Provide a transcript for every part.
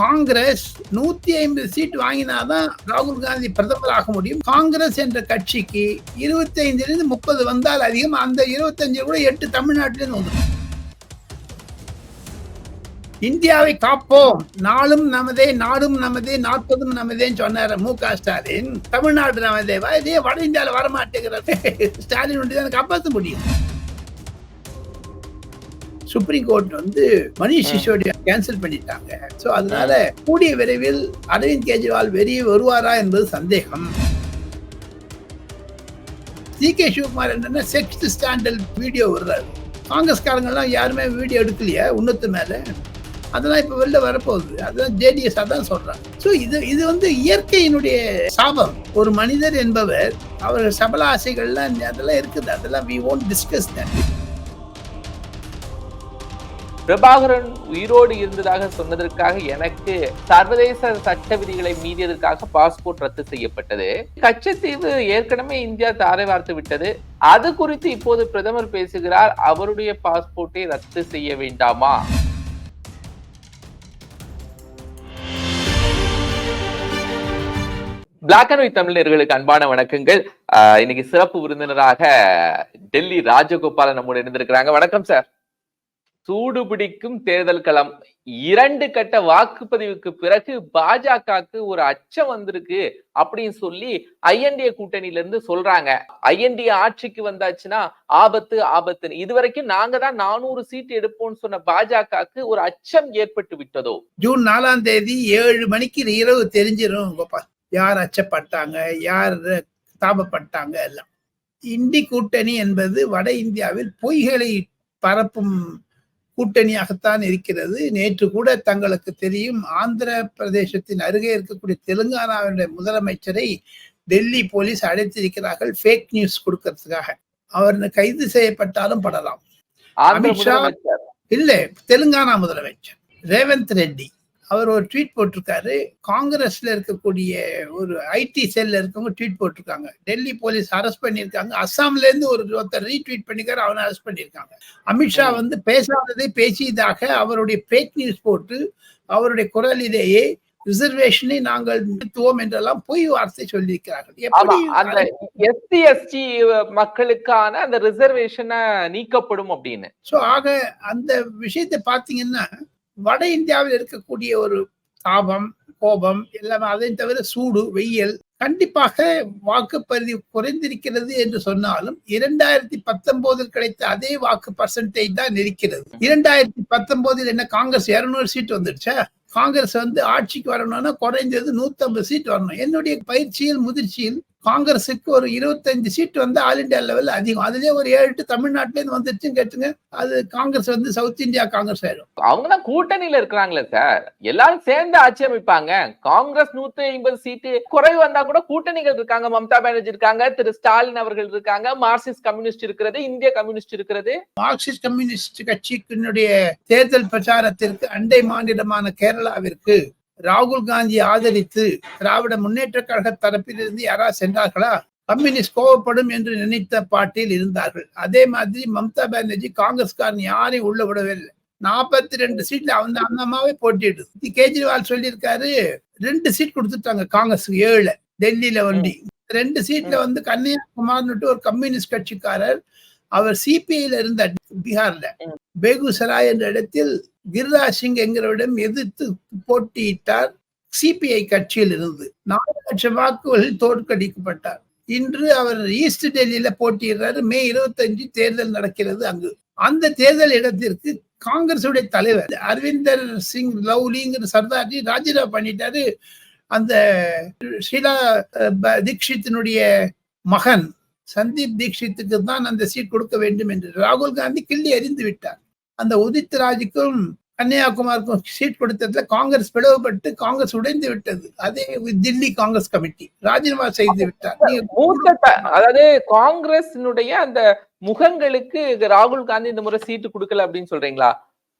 காங்கிரஸ் நூத்தி ஐம்பது சீட் வாங்கினாதான் ராகுல் காந்தி பிரதமர் ஆக முடியும். காங்கிரஸ் என்ற கட்சிக்கு இருபத்தி ஐந்துல இருந்து முப்பது வந்தால் அதிகம் அந்த இருபத்தஞ்சு கூட எட்டு தமிழ்நாட்டிலிருந்து வந்துடும். இந்தியாவை காப்போம். நாளும் நமதே நாடும் நமதே நாற்பதும் நமதேன்னு சொன்னார் மு க ஸ்டாலின். தமிழ்நாடு நமதேவா? இதே வட இந்தியாவில் வரமாட்டேங்கிறார். ஸ்டாலின் ஒண்டி தான் காப்பாற்ற முடியும் சுப்ரீம் கோர்ட் வந்து மணிஷ் சிசோடியா கேன்சல் பண்ணிட்டாங்க. சோ அதனால கூடிய விரைவில் அரவிந்த் கெஜ்ரிவால் வெளியே வருவாரா என்பது சந்தேகம். சி கே சிவகுமார் என்னன்னா செக்ஸ்ட் ஸ்டாண்டர்ட் வீடியோ விடுறாரு. காங்கிரஸ்காரங்கெல்லாம் யாருமே வீடியோ எடுக்கலையா உன்னத்து மேல. அதெல்லாம் இப்ப வெளில வரப்போகுது. அதான் ஜேடிஎஸ் அதான் சொல்றாங்க. ஸோ இது இது வந்து இயற்கையினுடைய சாபம். ஒரு மனிதர் என்பவர் அவர் சபல ஆசைகள்லாம் அதெல்லாம் இருக்குது. அதெல்லாம் we won't discuss that Prabhakaran உயிரோடு இருந்ததாக சொன்னதற்காக எனக்கு சர்வதேச சட்ட விதிகளை மீறியதற்காக பாஸ்போர்ட் ரத்து செய்யப்பட்டது. கச்சத்தீவு ஏற்கனவே இந்தியா தாரை வார்த்து விட்டது. அது குறித்து இப்போது பிரதமர் பேசுகிறார். அவருடைய பாஸ்போர்ட்டை ரத்து செய்ய வேண்டாமா? பிளாக் அண்ட் ஒயிட் தமிழர்களுக்கு அன்பான வணக்கங்கள். இன்னைக்கு சிறப்பு விருந்தினராக டெல்லி ராஜகோபாலன் நம்மோடு இருந்திருக்கிறாங்க வணக்கம் சார். சூடு பிடிக்கும் தேர்தல் களம். இரண்டு கட்ட வாக்குப்பதிவுக்கு பிறகு பாஜகவுக்கு ஒரு அச்சம் வந்திருக்கு அப்படின்னு சொல்லி ஐஎன்டிஏ கூட்டணியில இருந்து சொல்றாங்க. ஐஎன்டிஏ ஆட்சிக்கு வந்தாச்சுன்னா ஆபத்து ஆபத்துன்னு. இதுவரைக்கும் நாங்க தான் நானூறு சீட் எடுப்போம்னு சொன்ன பாஜகவுக்கு ஒரு அச்சம் ஏற்பட்டு விட்டதோ? ஜூன் நாலாம் தேதி ஏழு மணிக்கு இரவு தெரிஞ்சிடும் கோபால் யார் அச்சப்பட்டாங்க யார் தாபப்பட்டாங்க எல்லாம். இந்தி கூட்டணி என்பது வட இந்தியாவில் பொய்களை பரப்பும் கூட்டணியாகத்தான் இருக்கிறது. நேற்று கூட தங்களுக்கு தெரியும் ஆந்திர பிரதேசத்தின் அருகே இருக்கக்கூடிய தெலுங்கானாவினுடைய முதலமைச்சரை டெல்லி போலீஸ் அழைத்திருக்கிறார்கள் ஃபேக் நியூஸ் கொடுக்கறதுக்காக. அவர் கைது செய்யப்பட்டாலும் படலாம். அமித்ஷா இல்ல தெலுங்கானா முதலமைச்சர். ரேவந்த் ரெட்டி. அவர் ஒரு ட்வீட் போட்டிருக்காரு. காங்கிரஸ்ல இருக்கக்கூடிய ஒரு ஐடி செல்ல இருக்கவங்க ட்வீட் போட்டிருக்காங்க. டெல்லி போலீஸ் அரெஸ்ட் பண்ணியிருக்காங்க. அஸ்ஸாம்ல இருந்து ஒரு ஒருத்தர் ரீட்வீட் பண்ணிக்காரு அவனை அரெஸ்ட் பண்ணியிருக்காங்க. அமித்ஷா வந்து பேசாததை பேசியதாக அவருடைய ஃபேக் நியூஸ் போட்டு அவருடைய குரலிலேயே ரிசர்வேஷனை நாங்கள் நிறுத்துவோம் என்றெல்லாம் பொய் வார்த்தை சொல்லியிருக்கிறார்கள். அந்த எஸ்சி எஸ்டி மக்களுக்கான அந்த ரிசர்வேஷனை நீக்கப்படும் அப்படின்னு. சோ ஆக அந்த விஷயத்தை பாத்தீங்கன்னா வட இந்தியாவில் இருக்கக்கூடிய ஒரு தாபம் கோபம் எல்லாமே அதை தவிர சூடு வெயில் கண்டிப்பாக வாக்குப்பதிவு குறைந்திருக்கிறது என்று சொன்னாலும் இரண்டாயிரத்தி பத்தொன்பதில் கிடைத்த அதே வாக்கு பர்சன்டேஜ் தான் இருக்கிறது. இரண்டாயிரத்தி பத்தொன்பதில் என்ன காங்கிரஸ் இருநூறு சீட் வந்துடுச்சா? காங்கிரஸ் வந்து ஆட்சிக்கு வரணும்னா குறைஞ்சது நூத்தி ஐம்பது சீட் வரணும். என்னுடைய பயிற்சியில் முதிர்ச்சியில் காங்கிரஸுக்கு ஒரு இருபத்தஞ்சு சீட் வந்து ஆல் இண்டியா லெவல் அதிகம். அதுலயே ஒரு ஏழு எட்டு தமிழ்நாட்டுல இருந்து வந்துருச்சுன்னு கேட்டுங்க. அது காங்கிரஸ் வந்து சவுத் இந்தியா காங்கிரஸ் ஆயிடும். அவங்க தான் கூட்டணியில இருக்கிறாங்களே சார். எல்லாரும் சேர்ந்து ஆட்சி அமைப்பாங்க. காங்கிரஸ் நூத்தி ஐம்பது சீட்டு குறைவு வந்தா கூட கூட்டணிகள் இருக்காங்க. மம்தா பானர்ஜி இருக்காங்க திரு ஸ்டாலின் அவர்கள் இருக்காங்க மார்க்சிஸ்ட் கம்யூனிஸ்ட் இருக்கிறது இந்திய கம்யூனிஸ்ட் இருக்கிறது. மார்க்சிஸ்ட் கம்யூனிஸ்ட் கட்சியினுடைய தேர்தல் பிரச்சாரத்திற்கு அண்டை மாநிலமான கேரளாவிற்கு ராகுல் காந்தி ஆதரித்து திராவிட முன்னேற்ற கழக தரப்பிலிருந்து யாராவது சென்றார்களா? கம்யூனிஸ்ட் கோவப்படும் என்று நினைத்த பாட்டில் இருந்தார்கள். அதே மாதிரி மம்தா பானர்ஜி காங்கிரஸ்காரன் யாரையும் உள்ள விடவில்லை. நாற்பத்தி ரெண்டு சீட்ல அந்த அந்த போட்டிட்டு கேஜ்ரிவால் சொல்லியிருக்காரு ரெண்டு சீட் கொடுத்துட்டாங்க காங்கிரஸ் ஏழு டெல்லியில வண்டி. ரெண்டு சீட்ல வந்து கன்னியாகுமார்னுட்டு ஒரு கம்யூனிஸ்ட் கட்சிக்காரர் அவர் சிபிஐல இருந்தார் பீகார்ல. பேகுசராய் என்ற இடத்தில் கிரிராஜ் சிங் என்கிறவரிடம் எதிர்த்து போட்டியிட்டார் சிபிஐ கட்சியில் இருந்து. நாலு லட்சம் வாக்குகளில் தோற்கடிக்கப்பட்டார். இன்று அவர் ஈஸ்ட் டெல்லியில போட்டியிடுறாரு. மே இருபத்தஞ்சு தேர்தல் நடக்கிறது அங்கு. அந்த தேர்தல் இடத்திற்கு காங்கிரசுடைய தலைவர் அரவிந்தர் சிங் லவ்லிங்கிற சர்தார்ஜி ராஜினாமா பண்ணிட்டாரு. அந்த ஷீலா தீக்ஷித்தினுடைய மகன் சந்தீப் தீக்ஷித்துக்கு தான் அந்த சீட் கொடுக்க வேண்டும் என்று ராகுல் காந்தி கிள்ளி அறிந்து விட்டார். அந்த உதித் ராஜுக்கும் கன்னியாகுமாருக்கும் சீட் கொடுத்ததுல காங்கிரஸ் பிளவுபட்டு காங்கிரஸ் உடைந்து விட்டது. அதே தில்லி காங்கிரஸ் கமிட்டி. ராஜினாமா செய்து விட்டார். அதாவது காங்கிரசினுடைய அந்த முகங்களுக்கு ராகுல் காந்தி இந்த முறை சீட்டு கொடுக்கல அப்படின்னு சொல்றீங்களா?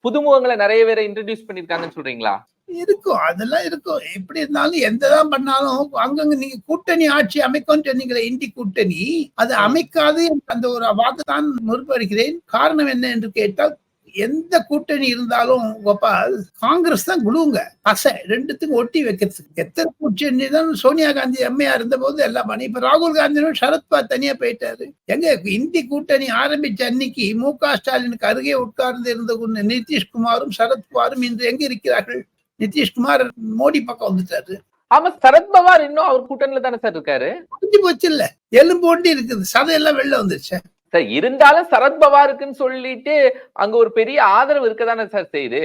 புதுமுகங்களை நிறைய பேரை இன்ட்ரடியூஸ் பண்ணிருக்காங்கன்னு சொல்றீங்களா? இருக்கும். அதெல்லாம் இருக்கும். எப்படி இருந்தாலும் எந்ததான் பண்ணாலும் அங்கங்க நீங்க கூட்டணி ஆட்சி அமைக்கும் இந்தி கூட்டணி அது அமைக்காது அந்த ஒரு வாதத்தான் முற்படுகிறேன். காரணம் என்ன என்று கேட்டால் எந்த கூட்டணி இருந்தாலும் கோபால் காங்கிரஸ் தான் குழுவுங்க பசை ரெண்டுத்துக்கும் ஒட்டி வைக்கிறதுக்கு. எத்தனை கூட்டணி தான் சோனியா காந்தி அம்மையா இருந்த போது எல்லாம் பண்ணி இப்ப ராகுல் காந்தியும் சரத்பார் தனியா போயிட்டாரு. எங்க இந்தி கூட்டணி ஆரம்பிச்ச அன்னைக்கு மு க ஸ்டாலினுக்கு அருகே உட்கார்ந்து இருந்த நிதிஷ்குமாரும் சரத்பவாரும் இன்று எங்க இருக்கிறார்கள்? நிதிஷ்குமார் மோடி பக்கம் வந்துட்டாரு. ஆமா சரத்பவார் இன்னும் அவர் கூட்டணியில தானே சார் இருக்காரு? முடிஞ்சு போச்சு இல்ல எலும்பு ஒண்டி இருக்குது. சதையெல்லாம் வெளில வந்துருச்சு. சார் இருந்தாலும் சரத்பவாருக்குன்னு சொல்லிட்டு அங்க ஒரு பெரிய ஆதரவு இருக்கதானே சார் செய்யுது?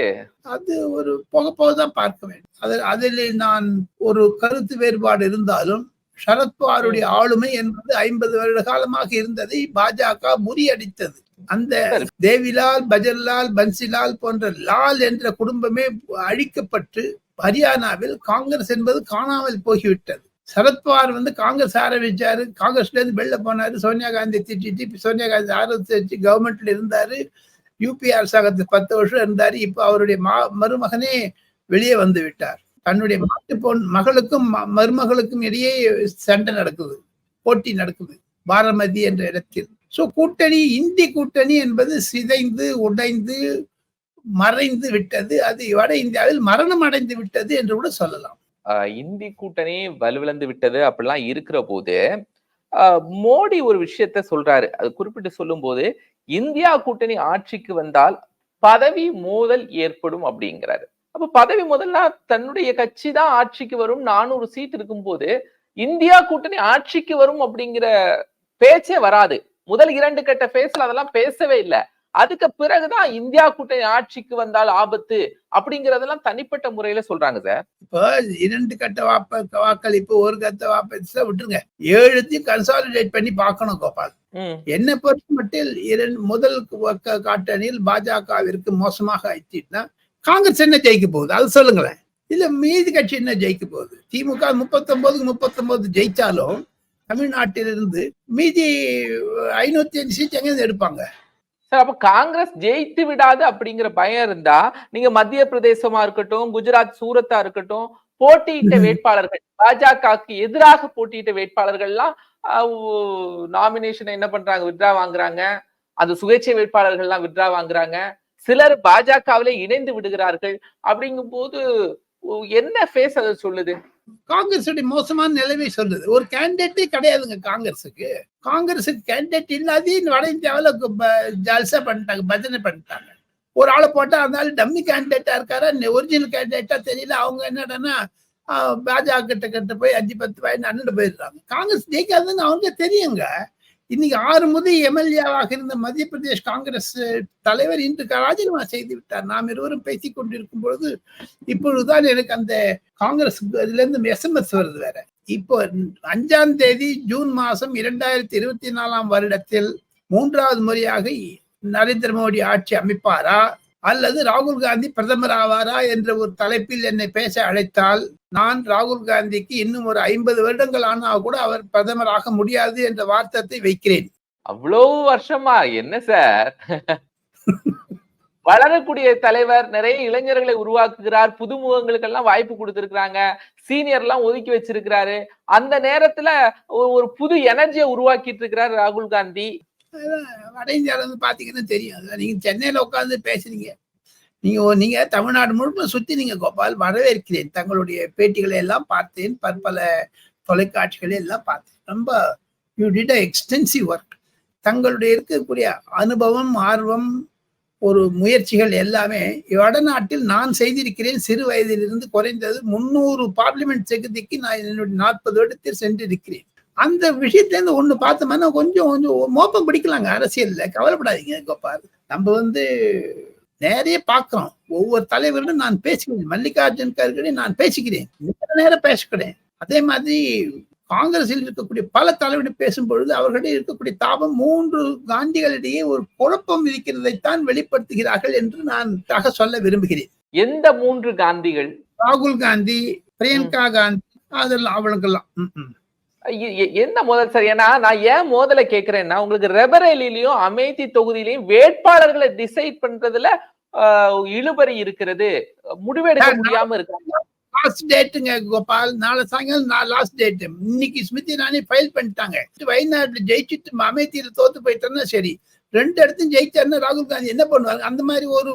அது ஒரு போக போக தான் பார்க்க வேண்டும். அது அதில் நான் ஒரு கருத்து வேறுபாடு இருந்தாலும் சரத்பவாருடைய ஆளுமை என்பது ஐம்பது வருட காலமாக இருந்ததை பாஜக முறியடித்தது. அந்த. தேவிலால் பஜன்லால் பன்சிலால் போன்ற லால் என்ற குடும்பமே அழிக்கப்பட்டு ஹரியானாவில் காங்கிரஸ் என்பது காணாமல் போய்விட்டது சரத்பவார் வந்து காங்கிரஸ் ஆரம்பிச்சாரு காங்கிரஸ்ல இருந்து வெளில போனாரு. சோனியா காந்தி திட்டிட்டு சோனியா காந்தி ஆரம்பிச்சு கவர்மெண்ட்ல இருந்தாரு. யூபி அரசாங்கத்தில் பத்து வருஷம் இருந்தாரு. இப்ப அவருடைய மா- மருமகனே வெளியே வந்து விட்டார். தன்னுடைய மாட்டு பொன் மகளுக்கும் ம- மருமகளுக்கும் இடையே சண்டை நடக்குது போட்டி நடக்குது பாரமதி என்ற இடத்தில். சோ கூட்டணி இந்தி கூட்டணி என்பது சிதைந்து உடைந்து மறைந்து விட்டது. அது வட இந்தியாவில் மரணம் அடைந்து விட்டது என்று கூட சொல்லலாம். ஆஹ் இந்தி கூட்டணி வலுவிழந்து விட்டது அப்படிலாம் இருக்கிற போது ஆஹ் மோடி ஒரு விஷயத்த சொல்றாரு. அது குறிப்பிட்டு சொல்லும் போது இந்தியா கூட்டணி ஆட்சிக்கு வந்தால் பதவி மோதல் ஏற்படும் அப்படிங்கிறாரு. அப்ப பதவி மோதல்னா தன்னுடைய கட்சி தான் ஆட்சிக்கு வரும். நானூறு சீட் இருக்கும்போது இந்தியா கூட்டணி ஆட்சிக்கு வரும் அப்படிங்கிற பேச்சே வராது. முதல் இரண்டு கட்ட பேஸ்ல அதெல்லாம் பேசவே இல்லை. அதுக்கு பிறகுதான் இந்தியா கூட்டணி ஆட்சிக்கு வந்தால் ஆபத்து அப்படிங்கறதெல்லாம் தனிப்பட்ட முறையில சொல்றாங்க சார். இப்போ இரண்டு கட்ட வாப்ப வாக்களிப்பு ஒரு கட்ட வாக்களிப்பு விட்டுருங்க. ஏழுத்தையும் கன்சாலிடேட் பண்ணி பார்க்கணும் கோபால். என்னை பொறுத்த மட்டில் இரண்டு முதல் காட்டணியில் பாஜகவிற்கு மோசமாக ஆயிடுச்சுன்னா காங்கிரஸ் என்ன ஜெயிக்க போகுது? அது சொல்லுங்களேன். இல்ல மீதி கட்சி என்ன ஜெயிக்க போகுது? திமுக முப்பத்தொன்பதுக்கு முப்பத்தொன்பது ஜெயிச்சாலும் தமிழ்நாட்டிலிருந்து மீதி ஐநூத்தி அஞ்சு சீட் எங்க எடுப்பாங்க? சார் அப்ப காங்கிரஸ் ஜெயித்து விடாது அப்படிங்கிற பயம் இருந்தா நீங்க மத்திய பிரதேசமா இருக்கட்டும் குஜராத் சூரத்தா இருக்கட்டும் போட்டியிட்ட. வேட்பாளர்கள் பாஜகவுக்கு எதிராக போட்டியிட்ட வேட்பாளர்கள்லாம் நாமினேஷன் என்ன பண்றாங்க? வித்ரா வாங்குறாங்க. அந்த சுயேட்சை வேட்பாளர்கள்லாம் வித்ரா வாங்குறாங்க. சிலர் பாஜகவில இணைந்து விடுகிறார்கள் அப்படிங்கும் போது என்ன ஃபேஸ் அதை சொல்லுது? காங்கிரஸுடைய மோசமான நிலைமை சொல்லுது. ஒரு கேண்டிடேட்டே கிடையாதுங்க காங்கிரஸுக்கு. காங்கிரஸுக்கு கேண்டிடேட் இல்லாதே வட இந்தியாவில் ஜல்சா பண்ணிட்டாங்க பஜனை பண்ணிட்டாங்க. ஒரு ஆளை போட்டா அதனால டம்மி கேண்டிடேட்டா இருக்காரா? ஒரிஜினல் கேண்டிடேட்டா தெரியல. அவங்க என்னடனா பாஜக கிட்ட கிட்ட போய் அஞ்சு பத்து வயது அண்ணன் போயிடுறாங்க. காங்கிரஸ் ஜெயிக்காதுன்னு அவங்க தெரியுங்க. இன்னைக்கு ஆறு முதல் எம்எல்ஏவாக இருந்த மத்திய பிரதேஷ் காங்கிரஸ் தலைவர் இன்று ராஜினாமா செய்து விட்டார். நாம் இருவரும் பேசிக் கொண்டிருக்கும் பொழுது இப்பொழுதுதான் எனக்கு அந்த காங்கிரஸ் இதுல இருந்து எஸ்எம்எஸ் வருது வேற. இப்போ அஞ்சாம் தேதி ஜூன் மாசம் இரண்டாயிரத்தி இருபத்தி நாலாம் வருடத்தில் மூன்றாவது முறையாக நரேந்திர மோடி ஆட்சி அமைப்பாரா? அல்லது ராகுல் காந்தி பிரதமர் ஆவாரா என்ற ஒரு தலைப்பில் என்னை பேச அழைத்தால் நான் ராகுல் காந்திக்கு இன்னும் ஒரு ஐம்பது வருடங்கள் ஆனா கூட அவர் பிரதமர் ஆக முடியாது என்ற வார்த்தத்தை வைக்கிறேன். அவ்வளவு வருஷமா? என்ன சார்? வளரக்கூடிய தலைவர் நிறைய இளைஞர்களை உருவாக்குகிறார். புதுமுகங்களுக்கெல்லாம் வாய்ப்பு கொடுத்திருக்கிறாங்க. சீனியர் எல்லாம் ஒதுக்கி வச்சிருக்கிறாரு. அந்த நேரத்துல ஒரு புது எனர்ஜியை உருவாக்கிட்டு இருக்கிறார் ராகுல் காந்தி. வட இந்தியாவில் வந்து பார்த்தீங்கன்னா தெரியும். அதுல நீங்கள் சென்னையில் உட்காந்து பேசுறீங்க நீங்க நீங்கள் தமிழ்நாடு முழுக்க சுற்றி நீங்கள் கோபால் வரவேற்கிறேன். தங்களுடைய பேட்டிகளை எல்லாம் பார்த்தேன். பற்பல தொலைக்காட்சிகளை எல்லாம் பார்த்தேன். ரொம்ப you did a extensive work தங்களுடைய இருக்கக்கூடிய அனுபவம் ஆர்வம் ஒரு முயற்சிகள் எல்லாமே வடநாட்டில் நான் செய்திருக்கிறேன். சிறு வயதிலிருந்து குறைந்தது முன்னூறு பார்லிமெண்ட் தொகுதிக்கு நான் என்னுடைய நாற்பது இடத்தில் சென்றிருக்கிறேன். அந்த விஷயத்துல இருந்து ஒண்ணு பார்த்தோம்னா கொஞ்சம் கொஞ்சம் மோப்பம் பிடிக்கலாங்க அரசியல்ல. கவலைப்படாதீங்க கோபால். நம்ம வந்து நிறைய பார்க்கிறோம். ஒவ்வொரு தலைவர்களும் நான் பேசுகிறேன். மல்லிகார்ஜுன் கர்கடே நான் பேசுகிறேன் நேர நேரம் பேசுகிறேன். அதே மாதிரி காங்கிரஸில் இருக்கக்கூடிய பல தலைவர்கள் பேசும் பொழுது அவர்களிடையே இருக்கக்கூடிய தாபம் மூன்று காந்திகளிடையே ஒரு குழப்பம் இருக்கிறதைத்தான் வெளிப்படுத்துகிறார்கள் என்று நான் தக சொல்ல விரும்புகிறேன். எந்த மூன்று காந்திகள்? ராகுல் காந்தி பிரியங்கா காந்தி அதெல்லாம் அவளுக்கெல்லாம் என்ன முதல் சார்? ஏன்னா நான் ஏன் மோதல கேக்குறேன்னா உங்களுக்கு ரெபரேலிலையும் அமேதி தொகுதியிலையும் வேட்பாளர்களை டிசைட் பண்றதுல ஆஹ், இழுபறி இருக்கிறது. முடிவெடுக்க முடியாம இருக்காங்க லாஸ்ட் டேட்டுங்க கோபால். நாளை சாயங்காலம் நான் லாஸ்ட் டேட் இன்னைக்கு ஸ்மிருதி இரானி ஃபைல் பண்ணிட்டாங்க. வயநாட்டுல ஜெயிச்சுட்டு அமேத்தியில தோத்து போயிட்டேன்னா சரி. ரெண்டு இடத்தையும் ஜெயிச்சாருன்னா ராகுல் காந்தி என்ன பண்ணுவாங்க அந்த மாதிரி ஒரு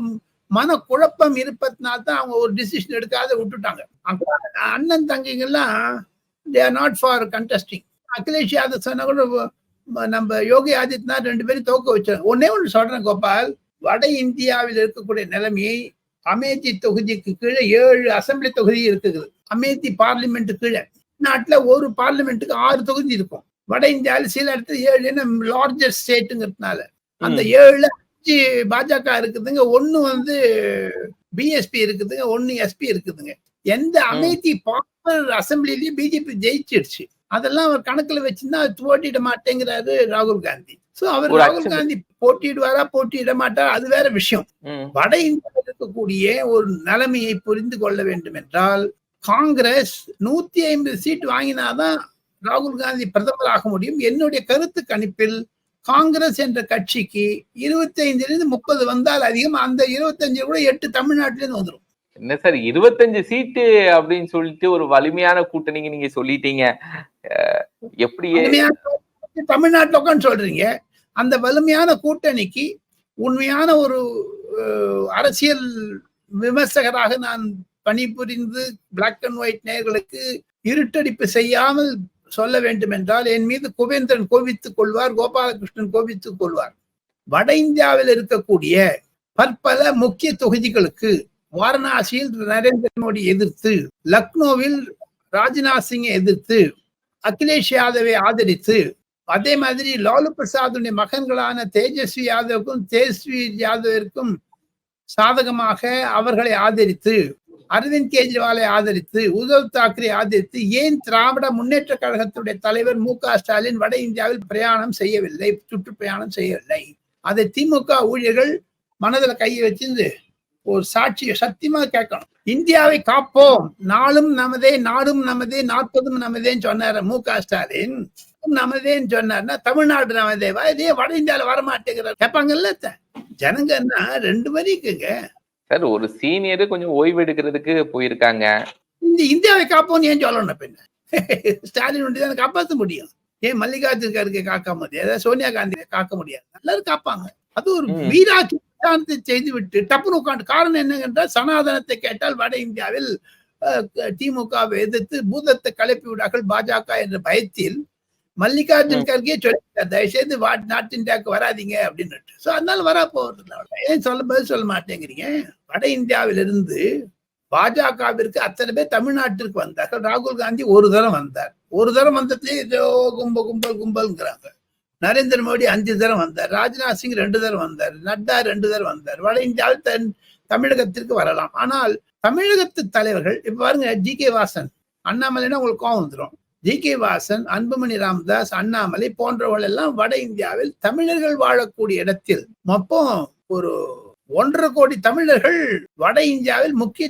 மன குழப்பம் இருப்பதுனால தான் அவங்க ஒரு டிசிஷன் எடுக்காத விட்டுட்டாங்க. அண்ணன் தங்கைங்கெல்லாம் they are not for contesting Akhilesh Yadav சொன்னா கூட நம்ம யோகி ஆதித்யநாத் ரெண்டு பேரும் தோக்க வச்சாங்க. ஒன்னே ஒன்று சொல்றேன் கோபால். வட இந்தியாவில் இருக்கக்கூடிய நிலைமையை அமேதி தொகுதிக்கு கீழே ஏழு அசெம்பிளி தொகுதி இருக்குது. அமேதி பார்லிமெண்ட் கீழே. நாட்டுல ஒரு பார்லிமெண்ட்டுக்கு ஆறு தொகுதி இருக்கும். வட இந்தியாவில் சில இடத்துல ஏழு லார்ஜஸ்ட் ஸ்டேட்டுங்கிறதுனால அந்த ஏழுல அஞ்சு பாஜக இருக்குதுங்க. ஒண்ணு வந்து பிஎஸ்பி இருக்குதுங்க. ஒண்ணு எஸ்பி இருக்குதுங்க. எந்த அமேதி பாப்புலர் அசம்பிளிலயும் பிஜேபி ஜெயிச்சிடுச்சு அதெல்லாம் அவர் கணக்குல வச்சிருந்தா போட்டியிட மாட்டேங்கிறாரு ராகுல் காந்தி. சோ அவர் ராகுல். காந்தி போட்டியிடுவாரா போட்டியிட மாட்டார் அது வேற விஷயம். வட இந்தியாவில் இருக்கக்கூடிய ஒரு நிலைமையை புரிந்து கொள்ள வேண்டும் என்றால் காங்கிரஸ் நூத்தி ஐம்பது சீட் வாங்கினாதான் ராகுல் காந்தி பிரதமர் ஆக முடியும். என்னுடைய கருத்து கணிப்பில் காங்கிரஸ் என்ற கட்சிக்கு இருபத்தி இருந்து முப்பது வந்தால் அதிகம் அந்த இருபத்தஞ்சு கூட எட்டு தமிழ்நாட்டில இருந்து வந்துடும் என்ன சார் இருபத்தஞ்சு சீட்டு அப்படின்னு சொல்லிட்டு ஒரு வலிமையான கூட்டணிங்க நீங்க சொல்லிட்டீங்க. எப்படி தமிழ்நாட்டில் உட்காந்து சொல்றீங்க. அந்த வலிமையான கூட்டணிக்கு உண்மையான ஒரு அரசியல் விமர்சகராக நான் பணிபுரிந்து பிளாக் அண்ட் ஒயிட் நேர்களுக்கு இருட்டடிப்பு செய்யாமல் சொல்ல வேண்டும் என்றால் என் மீது குபேந்திரன் கோபித்துக் கொள்வார் கோபாலகிருஷ்ணன் கோபித்துக் கொள்வார். வட இந்தியாவில் இருக்கக்கூடிய பற்பல முக்கிய தொகுதிகளுக்கு வாரணாசியில் நரேந்திர மோடி எதிர்த்து லக்னோவில் ராஜ்நாத் சிங்கை எதிர்த்து அகிலேஷ் யாதவை ஆதரித்து அதே மாதிரி லாலு பிரசாதுடைய மகன்களான தேஜஸ்வி யாதவுக்கும் தேஜஸ்வி யாதவிற்கும் சாதகமாக அவர்களை ஆதரித்து அரவிந்த் கெஜ்ரிவாலை ஆதரித்து உத்தவ் தாக்கரே ஆதரித்து ஏன் திராவிட முன்னேற்ற கழகத்துடைய தலைவர் மு க ஸ்டாலின் வட இந்தியாவில் பிரயாணம் செய்யவில்லை சுற்றுப்பிரயாணம் செய்யவில்லை? அதை திமுக ஊழியர்கள் மனதில் கையை வச்சிருந்து ஒரு சாட்சியை சத்தியமா கேட்கணும். இந்தியாவை காப்போம். நாளும் நமதே நாடும் நமதே நாற்பதும் நமதேன்னு சொன்னாரு மு க ஸ்டாலின். நமதேன்னு சொன்னார்னா தமிழ்நாடு நமதேவா? இதே வட இந்தியாவில வரமாட்டேங்கிறார். கேட்பாங்கல்ல? ஜனங்கன்னா ரெண்டு வரி இருக்குங்க. சார் ஒரு சீனியர் கொஞ்சம் ஓய்வு எடுக்கிறதுக்கு போயிருக்காங்க. இந்த இந்தியாவை காப்போம்னு ஏன் சொல்லணும் பின்ன ஸ்டாலின் ஒண்டி தானே காப்பாற்ற முடியும். ஏன் மல்லிகார்ஜுன கார்கே காக்க முடியாது? சோனியா காந்தி காக்க முடியாது. எல்லாரும் காப்பாங்க. அது ஒரு ம். செய்து விட்டு டப்புனு உட்காந்து காரணம் என்னவென்றால் சனாதனத்தை கேட்டால் வட இந்தியாவில் திமுகவை எதிர்த்து பூதத்தை கிளப்பி விடார்கள் பாஜக என்ற பயத்தில் மல்லிகார்ஜுன் கார்கே சொல்லிட்டார் தயவுசெய்து வா- நார்த் இந்தியாவுக்கு வராதீங்க அப்படின்னு சோ அதனால வரா போறது. ஏன் சொல்ல பதில் சொல்ல மாட்டேங்கிறீங்க? வட இந்தியாவிலிருந்து பாஜகவிற்கு அத்தனை பேர் தமிழ்நாட்டிற்கு வந்தார்கள். ராகுல் காந்தி ஒரு தரம் வந்தார். ஒரு தரம் வந்ததுலேயே ஏதோ கும்ப கும்பல் கும்பல்ங்கிறாங்க. நரேந்திர மோடி அஞ்சு தரம் வந்தார் ராஜ்நாத் சிங் ரெண்டு தரம் வந்தார் நட்டா ரெண்டு தரம் வந்தார். வட இந்தியாவில் தன் தமிழகத்திற்கு வரலாம். ஆனால் தமிழகத்து தலைவர்கள் இப்ப பாருங்க ஜி கே வாசன் அண்ணாமலைன்னா உங்களுக்கு கோவம் வந்துடும் ஜி கே வாசன் அன்புமணி ராமதாஸ் அண்ணாமலை போன்றவர்கள் எல்லாம் வட இந்தியாவில் தமிழர்கள் வாழக்கூடிய இடத்தில் மொத்தம் ஒரு ஒன்றரை கோடி தமிழர்கள் வட இந்தியாவில் முக்கிய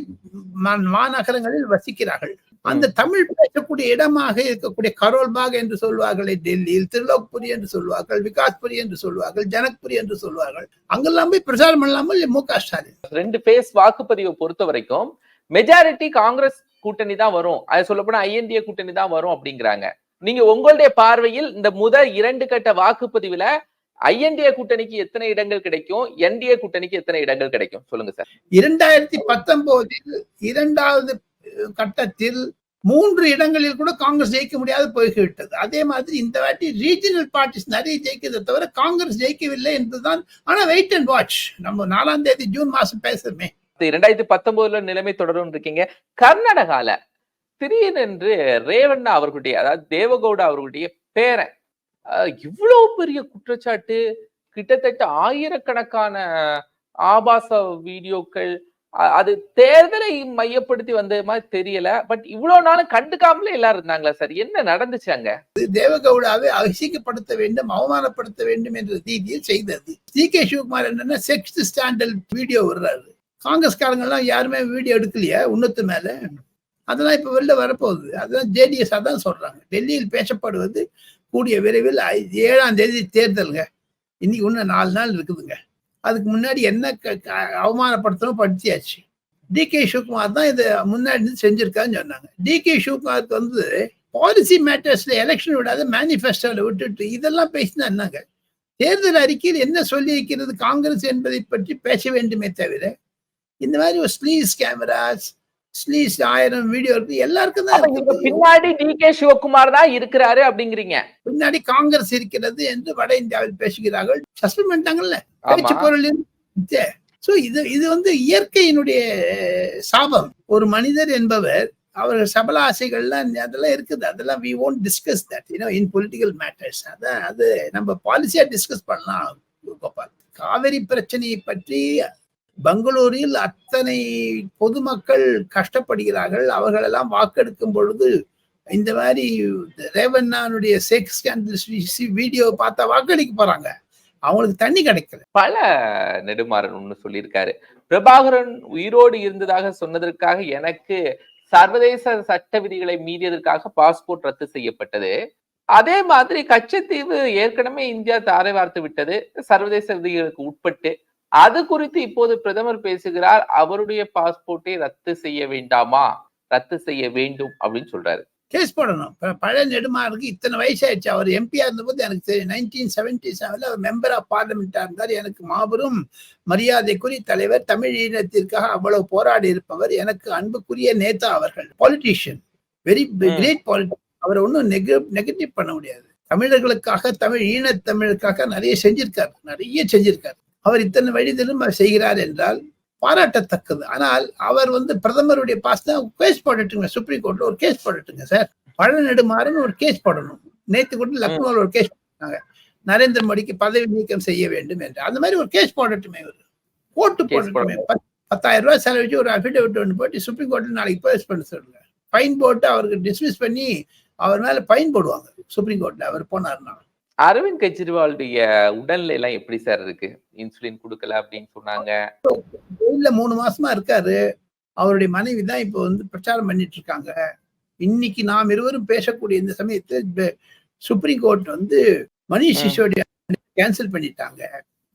மா- மாநகரங்களில் வசிக்கிறார்கள். அந்த தமிழ் பேசக்கூடிய இடமாக இருக்கக்கூடிய கரோல்பாக் என்று சொல்வார்கள் டெல்லியில் திருலோக்புரி என்று சொல்வார்கள் விகாஸ்புரி என்று சொல்வார்கள் ஜனக்புரி என்று சொல்வார்கள். அங்கெல்லாம் போய் பிரச்சாரம் பண்ணலாமல் மு க ஸ்டாலின். ரெண்டு பேஸ் வாக்குப்பதிவை பொறுத்த வரைக்கும் மெஜாரிட்டி காங்கிரஸ் கூட்டணி தான் வரும். அது சொல்லப்போனா ஐஎன்டிஏ கூட்டணி தான் வரும் அப்படிங்கிறாங்க. நீங்க உங்களுடைய பார்வையில் இந்த முதல் இரண்டு கட்ட வாக்குப்பதிவுல ஐஎன்டிஏ கூட்டணிக்கு எத்தனை இடங்கள் கிடைக்கும்? என்டிஏ கூட்டணிக்கு எத்தனை இடங்கள் கிடைக்கும்? சொல்லுங்க சார். இரண்டாயிரத்தி பத்தொன்பதில் இரண்டாவது கட்டத்தில் மூன்று இடங்களில் கூட காங்கிரஸ் ஜெயிக்க முடியாது போய்விட்டது அதே மாதிரி இந்த வாட்டி ரீஜனல் பார்ட்டிஸ் நிறைய ஜெயிக்கிறதை தவிர காங்கிரஸ் ஜெயிக்கவில்லை என்பதுதான் ஆனா வெயிட் அண்ட் வாட்ச் நம்ம நாலாம் தேதி ஜூன் மாசம் பேசுறமே. இரண்டாயிரத்தி பத்தொன்பதுல நிலைமை தொடரும் இருக்கீங்க. கர்நாடகால திடீரென்று ரேவண்ணா அவர்களுடைய அதாவது தேவகவுடா அவர்களுடைய பேரன் இவ்வளவு பெரிய குற்றச்சாட்டு கிட்டத்தட்ட ஆயிரக்கணக்கான ஆபாச வீடியோக்கள் அது தேர்தலை மையப்படுத்தி வந்த மாதிரி தெரியல. பட் இவ்வளவு நாளும் கண்டுக்காமலே எல்லாரும் இருந்தாங்களா சார்? என்ன நடந்துச்சு அங்க? தேவகவுடாவை அசிங்கப்படுத்த வேண்டும் அவமானப்படுத்த வேண்டும் என்ற ரீதியில் செய்தது. சி கே சிவகுமார் என்னன்னா செக்ஸ்ட் ஸ்டாண்டர்ட் வீடியோ விடுறாரு. காங்கிரஸ்காரங்கெல்லாம் யாருமே வீடியோ எடுக்கலையா? உன்னத்து மேல? அதெல்லாம் இப்ப வெளில வரப்போகுது. அதெல்லாம் ஜேடிஎஸ் அதான் சொல்றாங்க. டெல்லியில் பேசப்படுவது கூடிய விரைவில் ஏழாம் தேதி தேர்தலுங்க. இன்னைக்கு இன்னும் நாலு நாள் இருக்குதுங்க. அதுக்கு முன்னாடி என்ன க- க- அவமானப்படுத்தணும் படுத்தியாச்சு டி கே சிவகுமார் தான் இதை முன்னாடி இருந்து செஞ்சிருக்கான்னு சொன்னாங்க. டி கே சிவகுமாருக்கு வந்து பாலிசி மேட்டர்ஸ்ல எலெக்ஷன் விடாத மேனிஃபெஸ்டோவில் விட்டுட்டு இதெல்லாம் பேசினா என்னங்க? தேர்தல் அறிக்கையில் என்ன சொல்லியிருக்கிறது காங்கிரஸ் என்பதை பற்றி பேச வேண்டுமே தவிர இந்த மாதிரி ஒரு ஸ்லீஸ் கேமராஸ் ஸ்லீஸ் ஆயிரம் வீடியோ இருக்கு. எல்லாருக்கும் தான். பின்னாடி டி கே சிவகுமார் தான் இருக்கிறாரு அப்படிங்கிறீங்க. பின்னாடி காங்கிரஸ் இருக்கிறது என்று வட இந்தியாவில் பேசுகிறார்கள். சஸ்பெண்ட் பண்ணிட்டாங்கல்ல. பேச்சு சோ இது இது வந்து இயற்கையினுடைய சாபம். ஒரு மனிதர் என்பவர் அவர் சபல ஆசைகள்லாம் அதெல்லாம் இருக்குது. அதெல்லாம் we won't discuss that you know in political matters அதான் அது நம்ம பாலிசியா டிஸ்கஸ் பண்ணலாம். கோபால். காவிரி பிரச்சனையை பற்றி பெங்களூரில் அத்தனை பொதுமக்கள் கஷ்டப்படுகிறார்கள். அவர்களெல்லாம் வாக்கெடுக்கும் பொழுது இந்த மாதிரி ரேவண்ணானுடைய செக்ஸ் வீடியோ பார்த்தா வாக்களிக்க போறாங்க. அவங்களுக்கு தண்ணி கிடைக்கல. பல நெடுமாறன் ஒன்று சொல்லியிருக்காரு. பிரபாகரன் உயிரோடு இருந்ததாக சொன்னதற்காக எனக்கு சர்வதேச சட்ட விதிகளை மீறியதற்காக பாஸ்போர்ட் ரத்து செய்யப்பட்டது. அதே மாதிரி கச்சத்தீவு ஏற்கனவே இந்தியா தாரை வார்த்து விட்டது. சர்வதேச விதிகளுக்கு உட்பட்டு அது குறித்து இப்போது பிரதமர் பேசுகிறார் அவருடைய பாஸ்போர்ட்டை ரத்து செய்ய வேண்டாமா? ரத்து செய்ய வேண்டும் அப்படின்னு சொல்றாரு. கேஸ் போடணும். பழைய நெடுமாருக்கு இத்தனை வயசாயிடுச்சு. அவர் எம்பியா இருந்தபோது எனக்கு தெரியும் நைன்டீன் செவன்டி செவன்ல அவர் மெம்பர் ஆஃப் பார்லிமெண்டா இருந்தார். எனக்கு மாபெரும் மரியாதைக்குரிய தலைவர் தமிழ் ஈழத்திற்காக அவ்வளவு போராடி இருப்பவர் எனக்கு அன்புக்குரிய நேதா அவர்கள். Politician very. கிரேட் பாலிட்டி அவரை ஒன்றும் நெகட்டிவ் பண்ண முடியாது. தமிழர்களுக்காக தமிழ் ஈழத் தமிழுக்காக நிறைய செஞ்சிருக்காரு. நிறைய செஞ்சிருக்காரு. அவர் இத்தனை வழிதிலும் அவர் செய்கிறார் என்றால் பாராட்டத்தக்கது. ஆனால் அவர் வந்து பிரதமருடைய பாஸ் தான் கேஸ் போடட்டுங்க சுப்ரீம் கோர்ட்ல ஒரு கேஸ் போடட்டுங்க சார் பழநெடுமாறன் ஒரு கேஸ் போடணும். நேத்து கூட லக்னோவில் ஒரு கேஸ் போட்டாங்க. நரேந்திர மோடிக்கு பதவி நீக்கம் செய்ய வேண்டும் என்று. அந்த மாதிரி ஒரு கேஸ் போடட்டுமே இவர். கோர்ட்டு போடட்டுமே. பத்- பத்தாயிரம் ரூபாய் செலவழிச்சு ஒரு அஃபிடவிட் ஒன்று போட்டு சுப்ரீம் கோர்ட்ல நாளைக்கு பேஸ் பண்ண சொல்லுங்க. ஃபைன் போட்டு அவருக்கு டிஸ்மிஸ் பண்ணி அவர் மேல ஃபைன் போடுவாங்க சுப்ரீம் கோர்ட்ல அவர் போனார்னா. அரவிந்த் கெஜ்ரிவாலுடைய உடல்நிலை எல்லாம் எப்படி சார் இருக்கு? இன்சுலின் கொடுக்கல அப்படின்னு சொன்னாங்க. ஜெயில மூணு மாசமா இருக்காரு. அவருடைய மனைவி தான் இப்போ வந்து பிரச்சாரம் பண்ணிட்டு இருக்காங்க. இன்னைக்கு நாம் இருவரும் பேசக்கூடிய இந்த சமயத்தில் சுப்ரீம் கோர்ட் வந்து மணிஷ். சிசோடியா கேன்சல் பண்ணிட்டாங்க.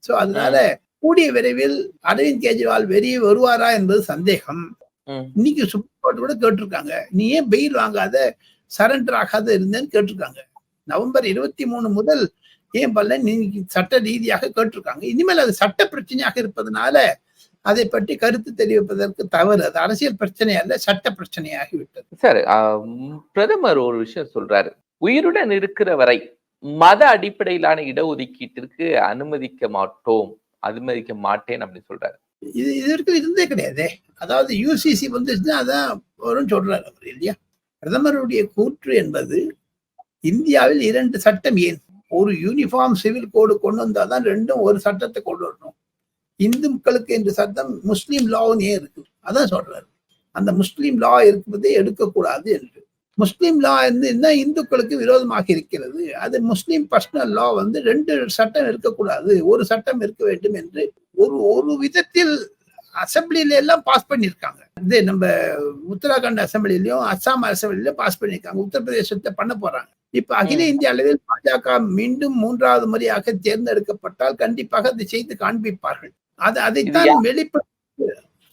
சோ அதனால கூடிய விரைவில் அரவிந்த் கெஜ்ரிவால் வெளியே வருவாரா என்பது சந்தேகம். இன்னைக்கு சுப்ரீம் கோர்ட் கூட கேட்டிருக்காங்க. நீ ஏன் பெயில் வாங்காத? சரண்டர் ஆகாத இருந்தேன்னு கேட்டிருக்காங்க. நவம்பர் இருபத்தி மூணு முதல் ஏன் பண்ணல நீங்க சட்ட ரீதியாக கேட்டிருக்காங்க? இனிமேல் அது சட்ட பிரச்சனையாக இருப்பதனால அதை பற்றி கருத்து தெரிவிப்பதற்கு தவறு. அது அரசியல் பிரச்சனை அல்ல சட்ட பிரச்சனையாகி விட்டது. சார் பிரதமர் ஒரு விஷயம் சொல்றாரு. உயிருடன் இருக்கிற வரை மத அடிப்படையிலான இடஒதுக்கீட்டிற்கு அனுமதிக்க மாட்டோம் அனுமதிக்க மாட்டேன் அப்படின்னு சொல்றாரு. இது இதற்கு இருந்தே கிடையாதே. அதாவது யூசிசி வந்துச்சுன்னா அதான் வரும்னு சொல்றாரு அவர் இல்லையா? பிரதமருடைய கூற்று என்பது இந்தியாவில் இரண்டு சட்டம் ஏன்? ஒரு யூனிஃபார்ம் சிவில் கோடு கொண்டு வந்தால் தான் ரெண்டும் ஒரு சட்டத்தை கொண்டு வரணும். இந்துக்களுக்கு என்று சட்டம் முஸ்லீம் லாவும் ஏன் இருக்கு? அதான் சொல்றாரு. அந்த முஸ்லீம் லா இருப்பதை எடுக்கக்கூடாது என்று. முஸ்லீம் லா வந்து என்ன? இந்துக்களுக்கு விரோதமாக இருக்கிறது. அது முஸ்லீம் பர்சனல் லா வந்து ரெண்டு சட்டம் இருக்கக்கூடாது. ஒரு சட்டம் இருக்க வேண்டும் என்று ஒரு ஒரு விதத்தில் அசம்பிளில எல்லாம் பாஸ் பண்ணியிருக்காங்க. இது நம்ம உத்தராகண்ட் அசம்பிளிலையும் அஸ்ஸாம் அசம்பிளிலையும் பாஸ் பண்ணியிருக்காங்க. உத்தரப்பிரதேசத்தை பண்ண போறாங்க. இப்ப அகில. இந்திய அளவில் பாஜக மீண்டும் மூன்றாவது முறையாக தேர்ந்தெடுக்கப்பட்டால் கண்டிப்பாக அதை செய்து காண்பிப்பார்கள். அது அதைத்தான் வெளிப்பட்டு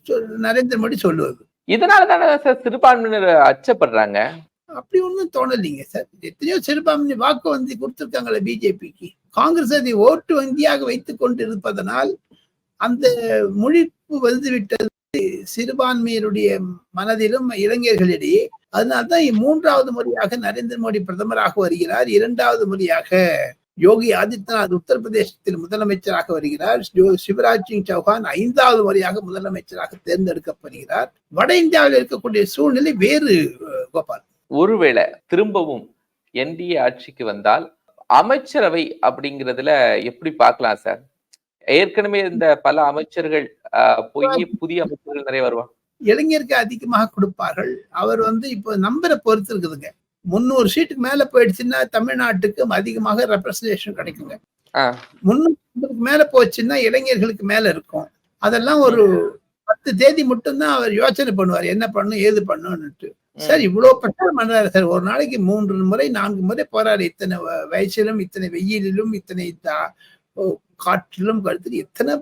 சொ- நரேந்திர மோடி சொல்லுவது இதனால தானே சார் சிறுபான்மையினர் அச்சப்படுறாங்க? அப்படி ஒண்ணும் தோணலைங்க சார். எத்தனையோ சிறுபான்மை வாக்கு வந்து கொடுத்திருக்காங்களே பிஜேபிக்கு. காங்கிரஸ் அதை ஓட்டு வங்கியாக வைத்துக் கொண்டு இருப்பதனால் அந்த முழிப்பு வந்துவிட்டது சிறுபான்மையினுடைய மனதிலும் இளைஞர்களிடையே அதனால்தான் மூன்றாவது முறையாக நரேந்திர மோடி பிரதமராக வருகிறார். இரண்டாவது முறையாக யோகி ஆதித்யநாத் உத்தரப்பிரதேசத்தில் முதலமைச்சராக வருகிறார். சிவராஜ் சிங் சௌஹான் ஐந்தாவது முறையாக முதலமைச்சராக தேர்ந்தெடுக்கப்படுகிறார். வட இந்தியாவில் இருக்கக்கூடிய சூழ்நிலை வேறு கோபால். ஒருவேளை திரும்பவும் என்டிஏ ஆட்சிக்கு வந்தால் அமைச்சரவை அப்படிங்கிறதுல எப்படி பார்க்கலாம் சார்? ஏற்கனவே இந்த பல அமைச்சர்கள் போய் புதிய அமைச்சர்கள் நிறைய வருவாங்க. இளைஞருக்கு அதிகமாக கொடுப்பார்கள். அவர் வந்து இப்போ நம்பரை பொறுத்து இருக்குதுங்க. முந்நூறு சீட்டுக்கு மேல போயிடுச்சுன்னா தமிழ்நாட்டுக்கு அதிகமாக ரெப்ரசன்டேஷன் கிடைக்குங்க. முன்னூறுக்கு மேல போச்சுன்னா இளைஞர்களுக்கு மேல இருக்கும். அதெல்லாம் ஒரு பத்து தேதி மட்டும்தான் அவர் யோசனை பண்ணுவார். என்ன பண்ணும் ஏது பண்ணுன்னுட்டு. சார் இவ்வளவு பிரச்சாரம் பண்றாரு சார். ஒரு நாளைக்கு மூன்று முறை நான்கு முறை போறாரு. இத்தனை வயசிலும் இத்தனை வெயிலிலும் இத்தனை காற்றிலும் கழுத்து எத்தனை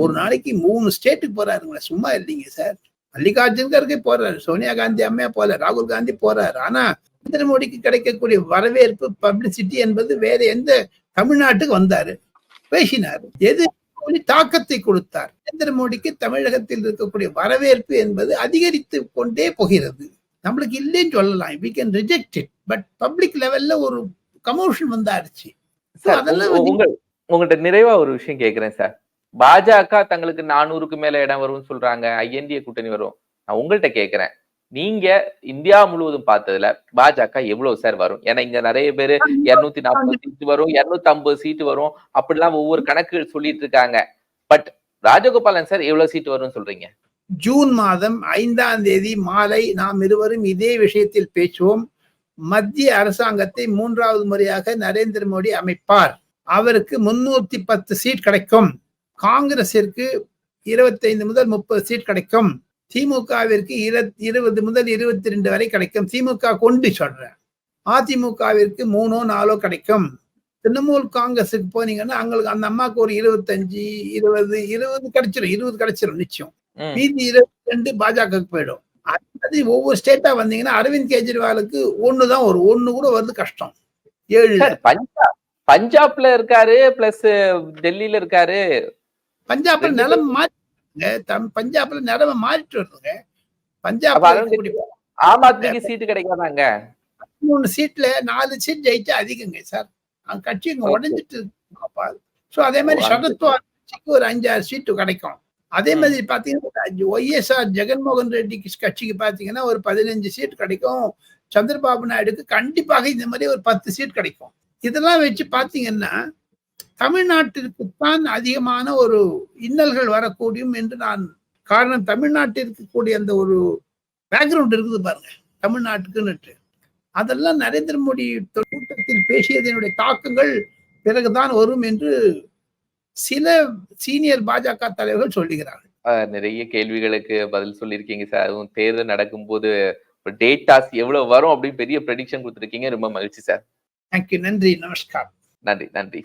ஒரு நாளைக்கு மூணு ஸ்டேட்டுக்கு போறாருங்களா சும்மா இல்லைங்க சார். மல்லிகார்ஜுன் கர்கே போறாரு சோனியா காந்தி அம்மையா போல ராகுல் காந்தி போறாரு. ஆனா நரேந்திர மோடிக்கு கிடைக்கக்கூடிய வரவேற்பு பப்ளிசிட்டி என்பது வேற எந்த தமிழ்நாட்டுக்கு வந்தாரு. பேசினார். எது தாக்கத்தை கொடுத்தார்? நரேந்திர மோடிக்கு தமிழகத்தில் இருக்கக்கூடிய வரவேற்பு என்பது அதிகரித்து கொண்டே போகிறது. நம்மளுக்கு இல்லைன்னு சொல்லலாம். We can reject it but public லெவல்ல ஒரு கமோஷன் வந்தாருச்சு. அதெல்லாம் உங்க- வந்து- உங்க உங்கள்ட்ட நிறைவா ஒரு விஷயம் கேக்குறேன் சார் பாஜக தங்களுக்கு நானூறுக்கு மேல இடம் வரும்னு சொல்றாங்க. ஐஎன்டிஏ கூட்டணி வரும். நான் உங்கள்ட்ட கேக்குறேன். நீங்க இந்தியா முழுவதும் பார்த்ததுல பாஜக எவ்வளவு சார் வரும்? ஏன்னா இங்க நிறைய பேரு இருநூத்தி நாற்பது சீட்டு வரும் இருநூத்தி ஐம்பது சீட்டு வரும். அப்படிலாம் ஒவ்வொரு கணக்குகள் சொல்லிட்டு இருக்காங்க. பட் ராஜகோபாலன் சார் எவ்வளவு சீட்டு வரும்னு சொல்றீங்க? ஜூன் மாதம் ஐந்தாம் தேதி மாலை நாம் இருவரும் இதே விஷயத்தில் பேசுவோம். மத்திய அரசாங்கத்தை மூன்றாவது முறையாக நரேந்திர மோடி அமைப்பார். அவருக்கு முன்னூத்தி பத்து சீட் கிடைக்கும். காங்கிரசிற்கு இருபத்தைந்து முதல் முப்பது சீட் கிடைக்கும். திமுகவிற்கு இருபது முதல் இருபத்தி ரெண்டு வரை கிடைக்கும். திமுக கொண்டு சொல்றேன் அதிமுகவிற்கு மூணோ நாலோ கிடைக்கும். திரிணாமுல் காங்கிரஸுக்கு போனீங்கன்னா அவங்களுக்கு அந்த அம்மாவுக்கு ஒரு இருபத்தஞ்சு இருபது இருபது கிடைச்சிரும். இருபது கிடைச்சிரும் நிச்சயம். மீதி இருபத்தி ரெண்டு பாஜகவுக்கு போயிடும். அது ஒவ்வொரு ஸ்டேட்டா வந்தீங்கன்னா அரவிந்த் கெஜ்ரிவாலுக்கு ஒண்ணுதான் வரும். ஒண்ணு கூட வருது கஷ்டம். ஏழு. பஞ்சாப் பஞ்சாப்ல இருக்காரு பிளஸ் டெல்லியில இருக்காரு. பஞ்சாப்ல நிலம் தம்- பஞ்சாப்ல நிலம மாறிட்டு வருதுங்க. இருக்கக்கூடிய ஆம் ஆத்மிக்கு சீட்டு கிடைக்காதாங்க? மூணு சீட்ல நாலு சீட் ஜெயிச்சா அதிகங்க சார். அவங்க கட்சி இங்க. உடஞ்சிட்டு ஸோ அதே மாதிரி சரத்வார் கட்சிக்கு ஒரு அஞ்சாறு சீட்டு கிடைக்கும். அதே. மாதிரி பாத்தீங்கன்னா ஒய்எஸ்ஆர் ஜெகன்மோகன் ரெட்டி கட்சிக்கு பாத்தீங்கன்னா ஒரு பதினஞ்சு சீட் கிடைக்கும். சந்திரபாபு நாயுடுக்கு கண்டிப்பாக இந்த மாதிரி ஒரு பத்து சீட் கிடைக்கும். இதெல்லாம் வச்சு பாத்தீங்கன்னா தமிழ்நாட்டிற்கு தான் அதிகமான ஒரு இன்னல்கள் வரக்கூடியும் என்று நான் காரணம் தமிழ்நாட்டிற்கு கூடிய அந்த ஒரு பேக்ரவுண்ட் இருக்குது பாருங்க தமிழ்நாட்டுக்குன்னுட்டு. அதெல்லாம் நரேந்திர மோடி கூட்டத்தில் பேசியதனுடைய தாக்கங்கள் பிறகுதான் வரும் என்று சில சீனியர் பாஜக தலைவர்கள் சொல்லுகிறார்கள். நிறைய கேள்விகளுக்கு பதில் சொல்லியிருக்கீங்க சார். அதுவும் தேர்தல் நடக்கும்போது டேட்டாஸ் எவ்வளவு வரும் அப்படின்னு பெரிய ப்ரெடிக்ஷன் கொடுத்துருக்கீங்க. ரொம்ப மகிழ்ச்சி சார். தேங்க்யூ நன்றி நமஸ்கார் நன்றி நன்றி.